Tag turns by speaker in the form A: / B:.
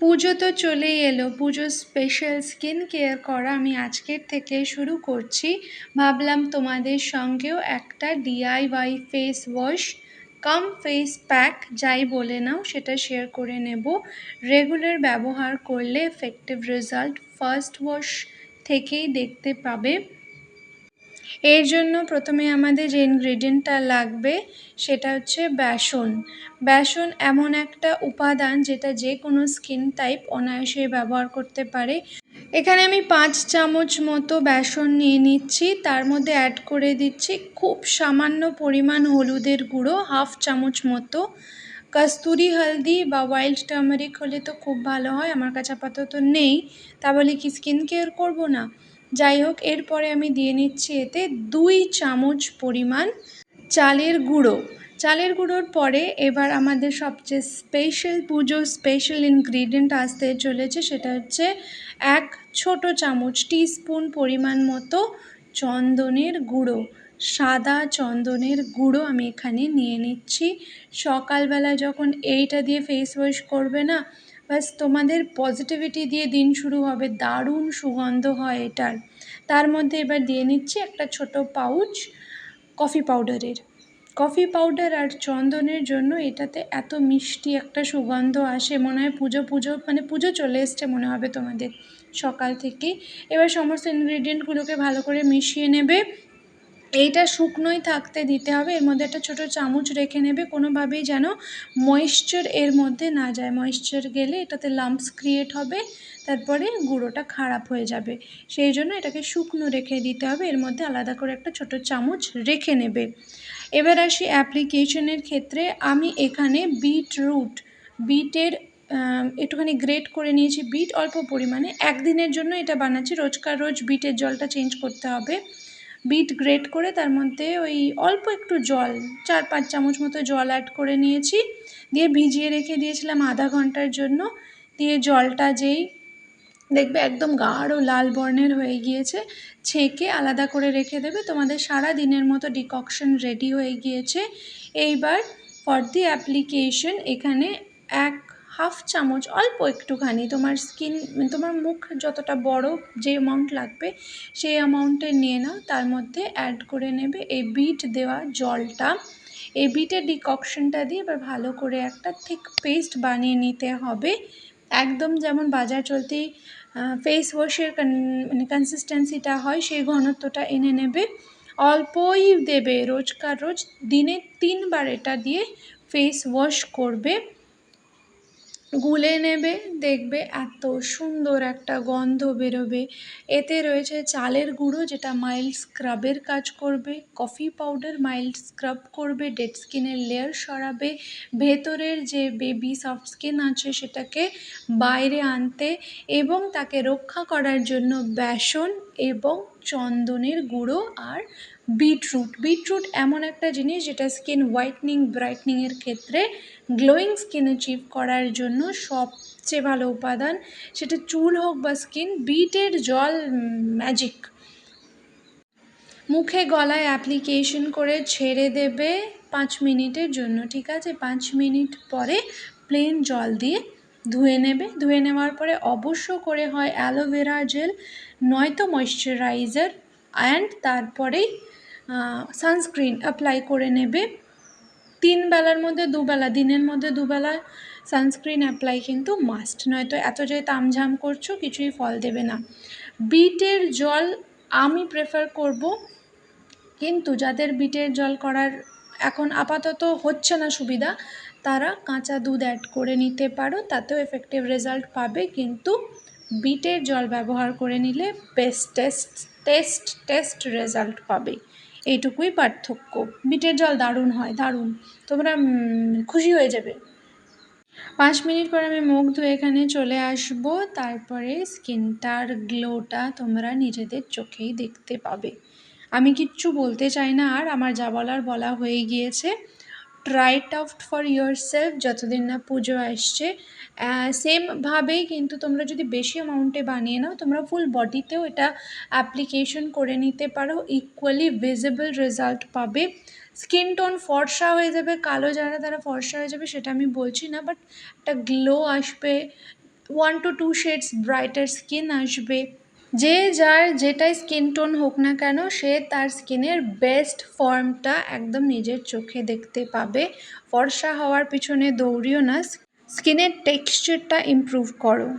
A: পুজো তো চলেই এলো। পুজোর স্পেশাল স্কিন কেয়ার করা আমি আজকের থেকে শুরু করছি। ভাবলাম তোমাদের সঙ্গেও একটা DIY face wash cum face pack যাই বলে নাও, সেটা শেয়ার করে নেব। রেগুলার ব্যবহার করলে এফেক্টিভ রেজাল্ট ফার্স্ট ওয়াশ থেকেই দেখতে পাবে। এর জন্য প্রথমে আমাদের যে ইনগ্রেডিয়েন্টটা লাগবে, সেটা হচ্ছে বেসন। বেসন এমন একটা উপাদান যেটা যে কোনো স্কিন টাইপ অনায়াসে ব্যবহার করতে পারে। এখানে আমি পাঁচ চামচ মতো বেসন নিয়ে নিচ্ছি। তার মধ্যে অ্যাড করে দিচ্ছি খুব সামান্য পরিমাণ হলুদের গুঁড়ো, হাফ চামচ মতো। কস্তুরি হলদি বা ওয়াইল্ড টার্মারিক হলে তো খুব ভালো হয়, আমার কাছে আপাতত নেই। তা বলে কি স্কিন কেয়ার করব না? যাই হোক, এরপরে আমি দিয়ে নিচ্ছি এতে দুই চামচ পরিমাণ চালের গুঁড়ো। চালের গুঁড়োর পরে এবার আমাদের সবচেয়ে স্পেশাল পুজো স্পেশাল ইনগ্রিডিয়েন্ট আসতে চলেছে, সেটা হচ্ছে এক ছোট চামচ টিস্পুন পরিমাণ মতো চন্দনের গুঁড়ো। সাদা চন্দনের গুঁড়ো আমি এখানে নিয়ে নিচ্ছি। সকালবেলা যখন এইটা দিয়ে ফেস ওয়াশ করবে না ব্যাস তোমাদের পজিটিভিটি দিয়ে দিন শুরু হবে, দারুণ সুগন্ধ হয় এটার। তার মধ্যে এবার দিয়ে নিচ্ছি একটা ছোট পাউচ কফি পাউডারের কফি পাউডার আর চন্দনের জন্য এটাতে এত মিষ্টি একটা সুগন্ধ আসে, মনে হয় পুজো পুজো মানে পুজো চলে এসছে মনে হবে তোমাদের। সকাল থেকেই এবার সমস্ত ইনগ্রিডিয়েন্টগুলোকে ভালো করে মিশিয়ে নেবে। এইটা শুকনোই থাকতে দিতে হবে। এর মধ্যে একটা ছোটো চামচ রেখে নেবে। কোনোভাবেই যেন ময়েশ্চার এর মধ্যে না যায়। ময়েশ্চার গেলে এটাতে লাম্পস ক্রিয়েট হবে। তারপরে গুঁড়োটা খারাপ হয়ে যাবে। সেই জন্য এটাকে শুকনো রেখে দিতে হবে। এর মধ্যে আলাদা করে একটা ছোটো চামচ রেখে নেবে। এবার আসি অ্যাপ্লিকেশনের ক্ষেত্রে। আমি এখানে বিট রুট বিটের একটুখানি গ্রেট করে নিয়েছি। বিট অল্প পরিমাণে। একদিনের জন্য এটা বানাচ্ছি। রোজকার রোজ বিটের জলটা চেঞ্জ করতে হবে। বিট গ্রেট করে তার মধ্যে ওই অল্প একটু জল, চার পাঁচ চামচ মতো জল অ্যাড করে নিয়েছি। দিয়ে ভিজিয়ে রেখে দিয়েছিলাম আধা ঘণ্টার জন্য। দিয়ে জলটা যেই দেখবে একদম গাঢ় লাল বর্ণের হয়ে গিয়েছে, ছেঁকে আলাদা করে রেখে দেবে। তোমাদের সারা দিনের মতো ডিককশন রেডি হয়ে গিয়েছে। এইবার ফর দি অ্যাপ্লিকেশন এখানে এক হাফ চামচ, অল্প একটুখানি তোমার স্কিন তোমার মুখ যতটা বড় যে অ্যামাউন্ট লাগবে সেই অ্যামাউন্টে নিয়ে নাও, তার মধ্যে অ্যাড করে নেবে এই বিট দেওয়া জলটা। এই বিটের ডিককশনটা দিয়ে এবার ভালো করে একটা থিক পেস্ট বানিয়ে নিতে হবে। একদম যেমন বাজার চলতি ফেস ওয়াশের মানে কনসিস্টেন্সিটা হয়, সেই ঘনত্বটা এনে নেবে। অল্পই দেবে রোজকার রোজ, দিনে তিনবার এটা দিয়ে ফেস ওয়াশ করবে। গুলে নেবে, দেখবে এত সুন্দর একটা গন্ধ বেরোবে। এতে রয়েছে চালের গুঁড়ো, যেটা মাইল্ড স্ক্রাবের কাজ করবে। কফি পাউডার মাইল্ড স্ক্রাব করবে ডেড স্কিনের লেয়ার সরাবে। ভেতরের যে বেবি সফট স্কিন আছে, সেটাকে বাইরে আনতে এবং তাকে রক্ষা করার জন্য বেসন এবং চন্দনের গুঁড়ো আর বিটরুট। বিটরুট এমন একটা জিনিস যেটা স্কিন হোয়াইটনিং, ব্রাইটনিংয়ের ক্ষেত্রে গ্লোয়িং স্কিন অ্যাচিভ করার জন্য সবচেয়ে ভালো উপাদান। সেটা চুল হোক বা স্কিন, বিটের জল ম্যাজিক মুখে গলায় অ্যাপ্লিকেশন করে ছেড়ে দেবে পাঁচ মিনিটের জন্য, ঠিক আছে? পাঁচ মিনিট পরে প্লেন জল দিয়ে ধুয়ে নেবে। ধুয়ে নেওয়ার পরে অবশ্য করে হয় অ্যালোভেরা জেল নয়তো ময়শ্চারাইজার অ্যান্ড তারপরেই সানস্ক্রিন অ্যাপ্লাই করে নেবে। তিন বেলার মধ্যে দুবেলা দিনের মধ্যে দুবেলা সানস্ক্রিন অ্যাপ্লাই কিন্তু মাস্ট নয়তো এত যে তামঝাম করছ কিছুই ফল দেবে না। বিটের জল আমি প্রেফার করব, কিন্তু যাদের বিটের জল করার এখন আপাতত হচ্ছে না সুবিধা তারা কাঁচা দুধ অ্যাড করে নিতে পারো, তাতেও এফেক্টিভ রেজাল্ট পাবে। কিন্তু বিটের জল ব্যবহার করে নিলে best test test test result পাবে। এইটুকুই পার্থক্য। বিটের জল দারুণ হয়, দারুণ। তোমরা খুশি হয়ে যাবে। পাঁচ মিনিট পর আমি মুখ ধুয়ে এখানে চলে আসব। তারপরে স্কিনটার গ্লোটা তোমরা নিজেদের চোখেই দেখতে পাবে। আমি কিচ্ছু বলতে চাই না, আর আমার যা বলার বলা হয়ে গিয়েছে। Try out for yourself যতদিন না পুজো আসছে। সেমভাবেই কিন্তু তোমরা যদি বেশি অ্যামাউন্টে বানিয়ে নাও, তোমরা ফুল বডিতেও এটা অ্যাপ্লিকেশন করে নিতে পারো। ইকুয়ালি ভিজিবল রেজাল্ট পাবে। স্কিন টোন ফর্সা হয়ে যাবে, কালো যারা তারা ফর্সা হয়ে যাবে, সেটা আমি বলছি না বাট একটা গ্লো আসবে। One to two shades brighter skin আসবে। যে যার যেটাই স্কিন টোন হোক না কেন, সে তার স্কিনের বেস্ট ফর্মটা একদম নিজের চোখে দেখতে পাবে। ফর্সা হওয়ার পিছনে দৌড়িও না স্কিনের টেক্সচারটা ইমপ্রুভ করো।